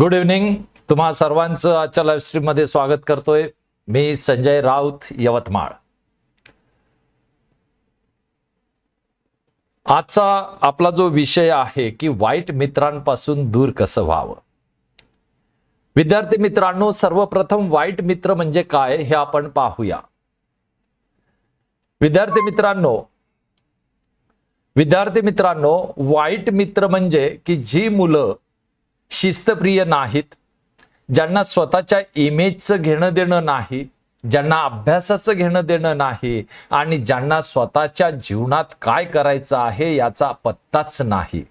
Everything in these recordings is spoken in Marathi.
गुड इव्हनिंग तुम्हा सर्वांचं आजच्या लाईव्ह स्ट्रीममध्ये स्वागत करतोय. मी संजय राऊत यवतमाळ. आजचा आपला जो विषय आहे की वाईट मित्रांपासून दूर कसं व्हावं? विद्यार्थी मित्रांनो सर्वप्रथम वाईट मित्र म्हणजे काय हे आपण पाहूया. विद्यार्थी मित्रांनो विद्यार्थी मित्रांनो वाईट मित्र म्हणजे की जी मुलं शिस्तप्रिय नाहीत ज्यांना स्वतःच्या इमेजचं घेणं देणं नाही ज्यांना अभ्यासाचं घेणं देणं नाही आणि ज्यांना स्वतःच्या जीवनात काय करायचं आहे याचा पत्ताच नाही.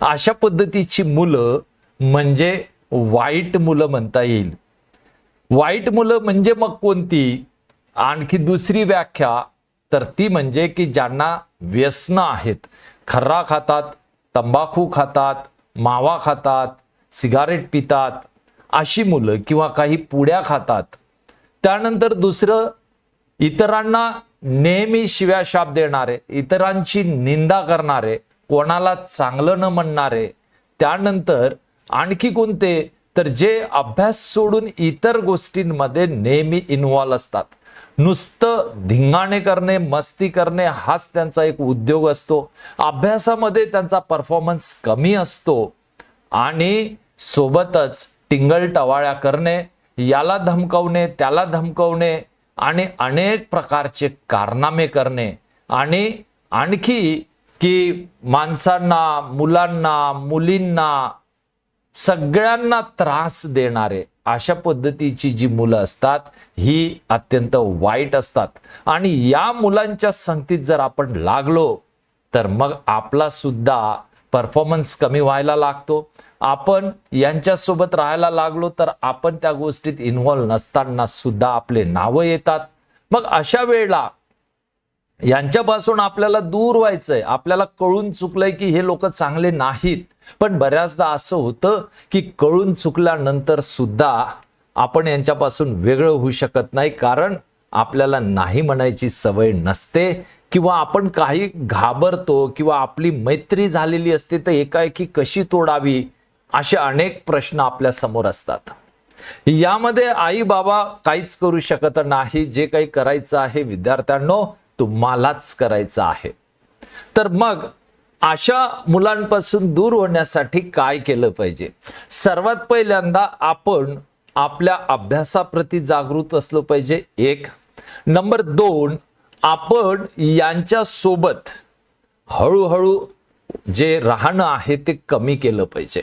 अशा पद्धतीची मुलं म्हणजे वाईट मुलं म्हणता येईल. वाईट मुलं म्हणजे मग कोणती? आणखी दुसरी व्याख्या तर ती म्हणजे की ज्यांना व्यसनं आहेत खर्रा खातात तंबाखू खातात मावा खातात सिगारेट पितात अशी मुलं किंवा काही पुड्या खातात. त्यानंतर दुसरं इतरांना नेहमी शिव्या शाप देणारे इतरांची निंदा करणारे कोणाला चांगलं न म्हणणारे. त्यानंतर आणखी कोणते? तर जे अभ्यास सोडून इतर गोष्टींमध्ये नेहमी इन्व्हॉल्व असतात. नुसतं धिंगाणे करणे मस्ती करणे हाच त्यांचा एक उद्योग असतो. अभ्यासामध्ये त्यांचा परफॉर्मन्स कमी असतो. आणि सोबतच टिंगल टवाळ्या करणे याला धमकवणे त्याला धमकवणे आणि अनेक प्रकारचे कारनामे करणे. आणि आणखी की माणसांना मुलांना मुलींना सगळ्यांना त्रास देणारे अशा पद्धतीची जी मुलं असतात ही अत्यंत वाईट असतात. आणि या मुलांच्या संगतीत जर आपण लागलो तर मग आपला सुद्धा परफॉर्मन्स कमी व्हायला लागतो. आपण यांच्यासोबत राहायला लागलो तर आपण त्या गोष्टीत इन्व्हॉल्व नसताना सुद्धा आपले नावं येतात. मग अशा वेळेला यांच्यापासून आपल्याला दूर व्हायचंय. आपल्याला कळून चुकलंय की हे लोक चांगले नाहीत. पण बऱ्याचदा असं होतं की कळून चुकल्यानंतर सुद्धा आपण यांच्यापासून वेगळं होऊ शकत नाही. कारण आपल्याला नाही म्हणायची सवय नसते किंवा आपण काही घाबरतो किंवा आपली मैत्री झालेली असते तर एकाएकी कशी तोडावी? असे अनेक प्रश्न आपल्यासमोर असतात. यामध्ये आई बाबा काहीच करू शकत नाही जे काही करायचं आहे विद्यार्थ्यांनो तुम्हालाच करायचं आहे. तर मग अशा मुलांपासून दूर होण्यासाठी काय केलं पाहिजे? सर्वात पहिल्यांदा आपण आपल्या अभ्यासाप्रती जागृत असलो पाहिजे एक. नंबर दोन आपण यांच्या सोबत हळूहळू जे राहणं आहे ते कमी केलं पाहिजे.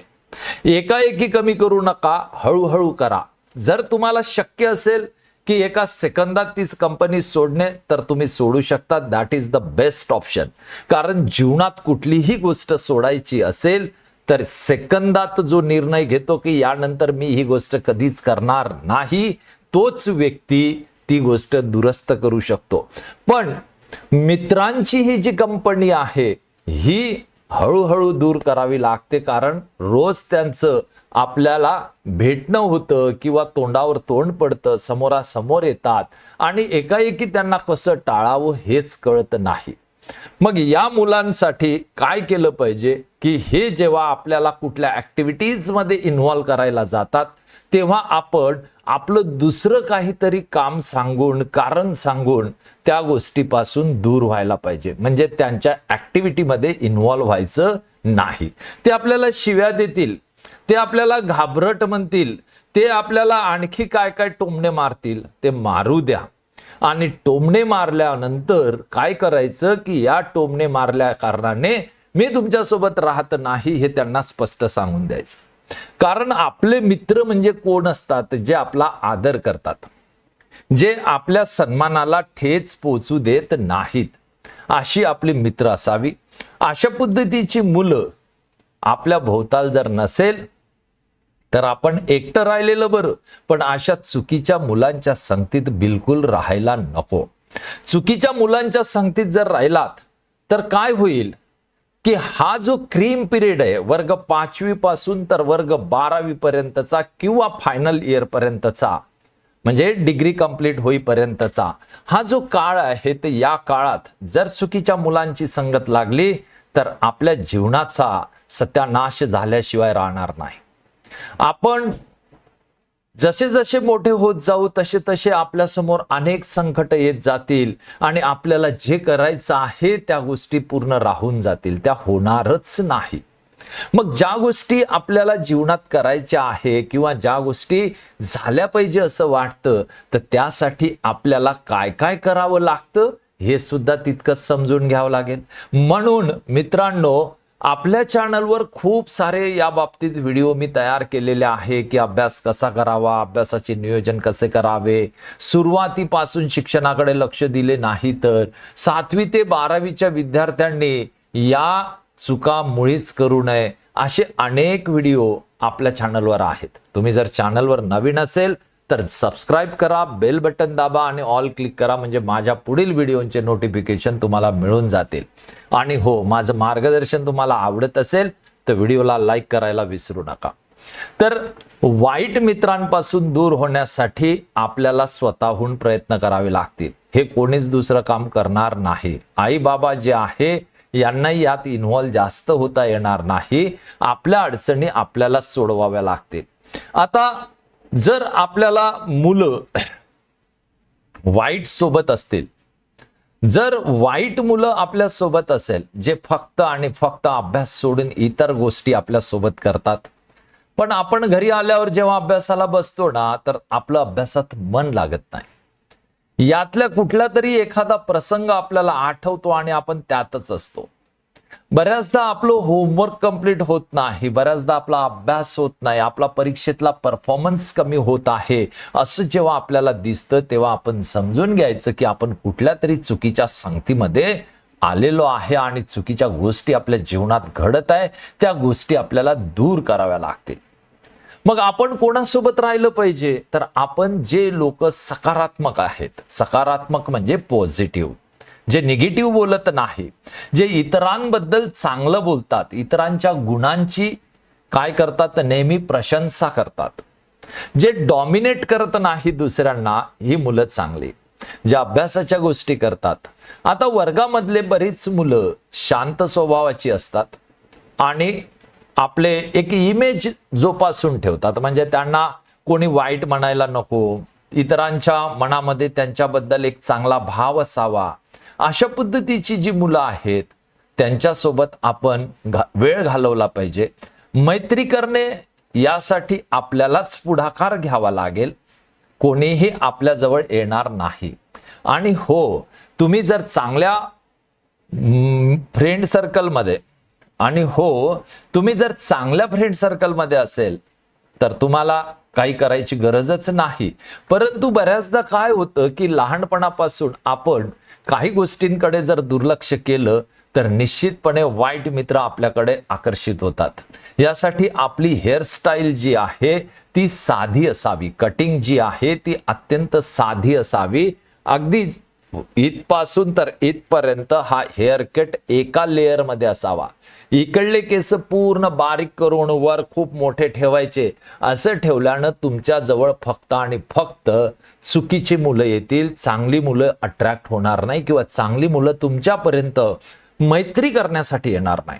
एकाएकी कमी करू नका हळूहळू करा. जर तुम्हाला शक्य असेल की एका सेकंदात तीच कंपनी सोडणे तर तुम्ही सोडू शकता. That is the best option कारण जीवनात कुठलीही गोष्ट सोडायची असेल तर सेकंदात जो निर्णय घेतो की यानंतर मी ही गोष्ट कधीच करणार नाही तोच व्यक्ती ती गोष्ट दुरुस्त करू शकतो. पण मित्रांची ही जी कंपनी आहे ही हळूहळू दूर करावी लागते कारण रोज त्यांचं आपल्याला भेटणं होतं किंवा तोंडावर तोंड पडतं समोरासमोर येतात. आणि एकाएकी त्यांना कसं टाळावं हेच कळत नाही. मग या मुलांसाठी काय केलं पाहिजे की हे जेव्हा आपल्याला कुठल्या ऍक्टिव्हिटीजमध्ये इन्व्हॉल्व करायला जातात तेव्हा आपण आपलं दुसरं काहीतरी काम सांगून कारण सांगून त्या गोष्टीपासून दूर व्हायला पाहिजे. म्हणजे त्यांच्या ऍक्टिव्हिटीमध्ये इन्व्हॉल्व व्हायचं नाही. ते आपल्याला शिव्या देतील ते आपल्याला घाबरट म्हणतील ते आपल्याला आणखी काय काय टोमणे मारतील ते मारू द्या. आणि टोमणे मारल्यानंतर काय करायचं की या टोमणे मारल्या कारणाने मी तुमच्यासोबत राहत नाही हे त्यांना स्पष्ट सांगून द्यायचं. कारण आपले मित्र म्हणजे कोण असतात? जे आपला आदर करतात. जे आपल्या सन्मानाला ठेच पोचू देत नाहीत. अशी आपली मित्र असावी. अशा पद्धतीची मुलं आपल्या भोवताल जर नसेल तर आपण एकटं राहिलेलं बरं. पण अशा चुकीच्या मुलांच्या संगतीत बिलकुल राहायला नको. चुकीच्या मुलांच्या संगतीत जर राहिलात तर काय होईल? की हा जो क्रीम पिरियड आहे वर्ग पाचवी पासून तर वर्ग बारावी पर्यंतचा किंवा फायनल इयर पर्यंतचा म्हणजे डिग्री कंप्लीट होईपर्यंतचा हा जो काळ आहे ते या काळात जर चुकीच्या मुलांची संगत लागली तर आपल्या जीवनाचा सत्यानाश झाल्याशिवाय राहणार नाही. आपण जसे जसे मोठे होत जाऊ तसे तसे आपल्यासमोर अनेक संकट येत जातील. आणि आपल्याला जे करायचं आहे त्या गोष्टी पूर्ण राहून जातील. त्या होणारच नाही. मग ज्या गोष्टी आपल्याला जीवनात करायच्या आहे किंवा ज्या गोष्टी झाल्या पाहिजे असं वाटतं तर त्यासाठी आपल्याला काय काय करावं लागतं हे सुद्धा तितकंच समजून घ्यावं लागेल. म्हणून मित्रांनो आपल्या चॅनलवर खूप सारे या बाबतीत व्हिडिओ मी तयार केलेले आहे की अभ्यास कसा करावा अभ्यासाचे नियोजन कसे करावे सुरुवातीपासून शिक्षणाकडे लक्ष दिले नाही तर सातवी ते बारावीच्या विद्यार्थ्यांनी या चुका मुळीच करू नये असे अनेक व्हिडिओ आपल्या चॅनलवर आहेत. तुम्ही जर चॅनलवर नवीन असेल तर सबस्क्राईब करा बेल बटन दाबा आणि ऑल क्लिक करा म्हणजे माझ्या पुढील व्हिडिओचे नोटिफिकेशन तुम्हाला मिळून जातील. आणि हो माझं मार्गदर्शन तुम्हाला आवडत असेल तर व्हिडिओला लाईक करायला विसरू नका. तर वाईट मित्रांपासून दूर होण्यासाठी आपल्याला स्वतःहून प्रयत्न करावे लागतील. हे कोणीच दुसरं काम करणार नाही. आई बाबा जे आहे यांनाही यात इन्व्हॉल्व जास्त होता येणार नाही. आपल्या अडचणी आपल्याला सोडवाव्या लागतील. आता जर आपल्याला मुलं वाईट सोबत असतील जर वाईट मुलं आपल्यासोबत असेल जे फक्त आणि फक्त अभ्यास सोडून इतर गोष्टी आपल्यासोबत करतात पण आपण घरी आल्यावर जेव्हा अभ्यासाला बसतो ना तर आपलं अभ्यासात मन लागत नाही. यातल्या कुठला तरी एखादा प्रसंग आपल्याला आठवतो आणि आपण त्यातच असतो. बऱ्याचदा आपलं होमवर्क कंप्लीट होत नाही बऱ्याचदा आपला अभ्यास होत नाही आपला परीक्षेतला परफॉर्मन्स कमी होत आहे असं जेव्हा आपल्याला दिसतं तेव्हा आपण समजून घ्यायचं की आपण कुठल्या तरी चुकीच्या संगतीमध्ये आलेलो आहे आणि चुकीच्या गोष्टी आपल्या जीवनात घडत आहे त्या गोष्टी आपल्याला दूर कराव्या लागतील. मग आपण कोणासोबत राहिलं पाहिजे? तर आपण जे लोक सकारात्मक आहेत. सकारात्मक म्हणजे पॉझिटिव्ह जे निगेटिव्ह बोलत नाही जे इतरांबद्दल चांगलं बोलतात इतरांच्या गुणांची काय करतात नेहमी प्रशंसा करतात. जे डॉमिनेट करत नाही दुसऱ्यांना ही मुलं चांगली. जे अभ्यासाच्या गोष्टी करतात. आता वर्गामधले बरीच मुलं शांत स्वभावाची असतात आणि आपले एक इमेज जोपासून ठेवतात. म्हणजे त्यांना कोणी वाईट म्हणायला नको. इतरांच्या मनामध्ये त्यांच्याबद्दल एक चांगला भाव असावा. अशा पद्धतीची जी मुलं आहेत त्यांच्यासोबत आपण घा- वेळ घालवला पाहिजे. मैत्री करणे यासाठी आपल्यालाच पुढाकार घ्यावा लागेल. कोणीही आपल्याजवळ येणार नाही. आणि हो तुम्ही जर चांगल्या फ्रेंड सर्कलमध्ये आणि हो तुम्ही जर चांगल्या फ्रेंड सर्कलमध्ये असेल तर तुम्हाला काही करायची गरजच नाही. परंतु बऱ्याचदा काय होतं की लहानपणापासून आपण काही गोष्टींकडे जर दुर्लक्ष केलं तर निश्चितपणे वाईट मित्र आपल्याकडे आकर्षित होतात. यासाठी आपली हेअरस्टाईल जी आहे ती साधी असावी. कटिंग जी आहे ती अत्यंत साधी असावी. अगदी इथपासून तर इथपर्यंत हा हेअर कट एका लेअरमध्ये असावा. इकडले केस पूर्ण बारीक करून वर खूप मोठे ठेवायचे. असं ठेवल्यानं तुमच्या जवळ फक्त आणि फक्त चुकीची मुलं येतील चांगली मुलं अट्रॅक्ट होणार नाही किंवा चांगली मुलं तुमच्यापर्यंत मैत्री करण्यासाठी येणार नाही.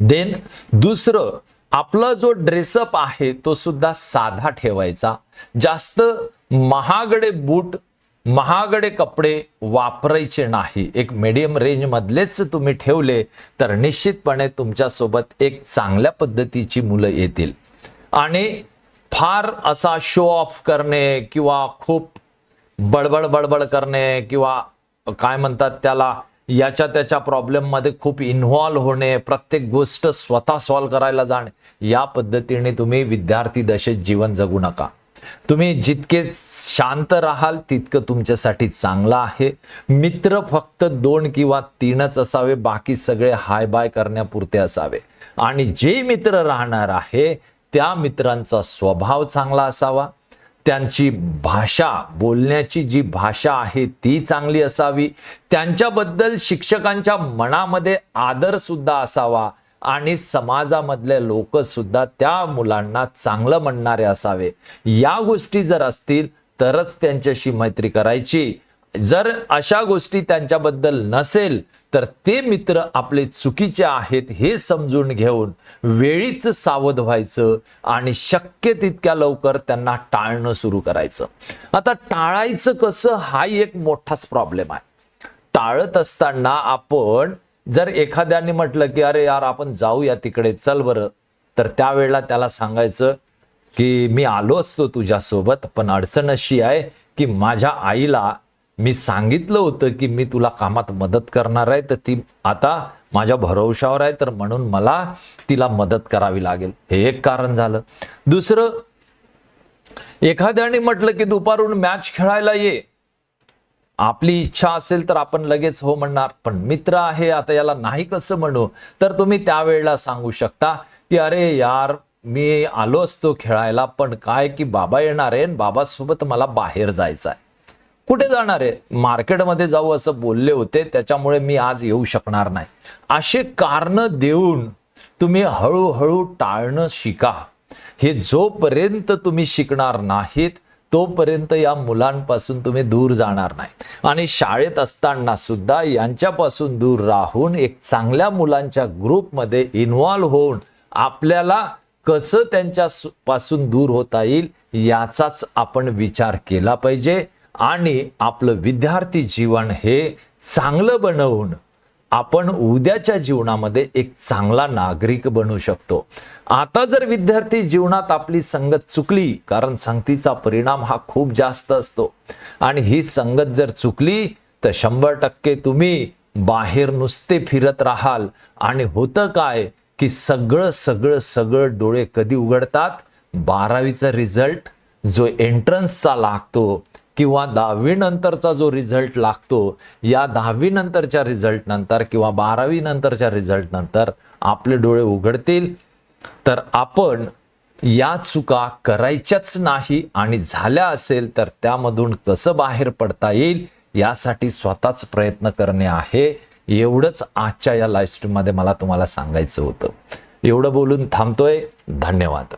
देन दुसरं आपला जो ड्रेसअप आहे तो सुद्धा साधा ठेवायचा. जास्त महागडे बूट महागडे कपडे वापरायचे नाही. एक मीडियम रेंजमधलेच तुम्ही ठेवले तर निश्चितपणे तुमच्यासोबत एक चांगल्या पद्धतीची मुलं येतील. आणि फार असा शो ऑफ करणे किंवा खूप बडबड बडबड करणे किंवा काय म्हणतात त्याला याच्या त्याच्या प्रॉब्लेममध्ये खूप इन्व्हॉल्व होणे प्रत्येक गोष्ट स्वतः सॉल्व्ह करायला जाणे या पद्धतीने तुम्ही विद्यार्थी दशेत जीवन जगू नका. तुम्ही जितके शांत राहाल तितकं तुमच्यासाठी चांगलं आहे. मित्र फक्त दोन किंवा तीनच असावे बाकी सगळे हाय बाय करण्यापुरते असावे. आणि जे मित्र राहणार आहे त्या मित्रांचा स्वभाव चांगला असावा. त्यांची भाषा बोलण्याची जी भाषा आहे ती चांगली असावी. त्यांच्याबद्दल शिक्षकांच्या मनामध्ये आदरसुद्धा असावा. आणि समाजामधले लोक सुद्धा त्या मुलांना चांगलं म्हणणारे असावे. या गोष्टी जर असतील तरच त्यांच्याशी मैत्री करायची. जर अशा गोष्टी त्यांच्याबद्दल नसेल तर ते मित्र आपले चुकीचे आहेत हे समजून घेऊन वेळीच सावध व्हायचं आणि शक्य तितक्या लवकर त्यांना टाळणं सुरू करायचं. आता टाळायचं कसं हा एक मोठाच प्रॉब्लेम आहे. टाळत असताना आपण जर एखाद्याने म्हटलं की अरे यार आपण जाऊया तिकडे चल बरं. तर त्यावेळेला त्याला सांगायचं की मी आलो असतो तुझ्यासोबत पण अडचण अशी आहे की माझ्या आईला मी सांगितलं होतं की मी तुला कामात मदत करणार आहे तर ती आता माझ्या भरवशावर आहे तर म्हणून मला तिला मदत करावी लागेल. हे एक कारण झालं. दुसरं एखाद्याने म्हटलं की दुपारून मॅच खेळायला ये. आपली इच्छा असेल तर आपण लगेच हो म्हणणार पण मित्र आहे आता याला नाही कसं म्हणू? तर तुम्ही त्यावेळेला सांगू शकता की अरे यार मी आलो असतो खेळायला पण काय की बाबा येणार आहे बाबासोबत मला बाहेर जायचं आहे. कुठे जाणार आहे? मार्केटमध्ये जाऊ असं बोलले होते त्याच्यामुळे मी आज येऊ शकणार नाही. असे कारण देऊन तुम्ही हळूहळू टाळणं शिका. हे जोपर्यंत तुम्ही शिकणार नाहीत तोपर्यंत या मुलांपासून तुम्ही दूर जाणार नाही. आणि शाळेत असताना सुद्धा यांच्यापासून दूर राहून एक चांगल्या मुलांच्या ग्रुपमध्ये इन्व्हॉल्व्ह होऊन आपल्याला कसं त्यांच्या पासून दूर होता येईल याचाच आपण विचार केला पाहिजे. आणि आपलं विद्यार्थी जीवन हे चांगलं बनवून आपण उद्याच्या जीवनामध्ये एक चांगला नागरिक बनू शकतो. आता जर विद्यार्थी जीवनात आपली संगत चुकली कारण संगतीचा परिणाम हा खूप जास्त असतो. आणि ही संगत जर चुकली तर शंभर टक्के तुम्ही बाहेर नुसते फिरत राहाल. आणि होतं काय की सगळं सगळं सगळं डोळे कधी उघडतात? बारावीचा रिझल्ट जो एंट्रन्सचा लागतो किंवा दहावीनंतरचा जो रिझल्ट लागतो या दहावीनंतरच्या रिझल्टनंतर किंवा बारावीनंतरच्या रिझल्टनंतर आपले डोळे उघडतील. तर आपण या चुका करायच्याच नाही आणि झाल्या असेल तर त्यामधून कसं बाहेर पडता येईल यासाठी स्वतःच प्रयत्न करणे आहे. एवढंच आजच्या या लाईव्ह स्ट्रीममध्ये मला तुम्हाला सांगायचं होतं. एवढं बोलून थांबतोय. धन्यवाद.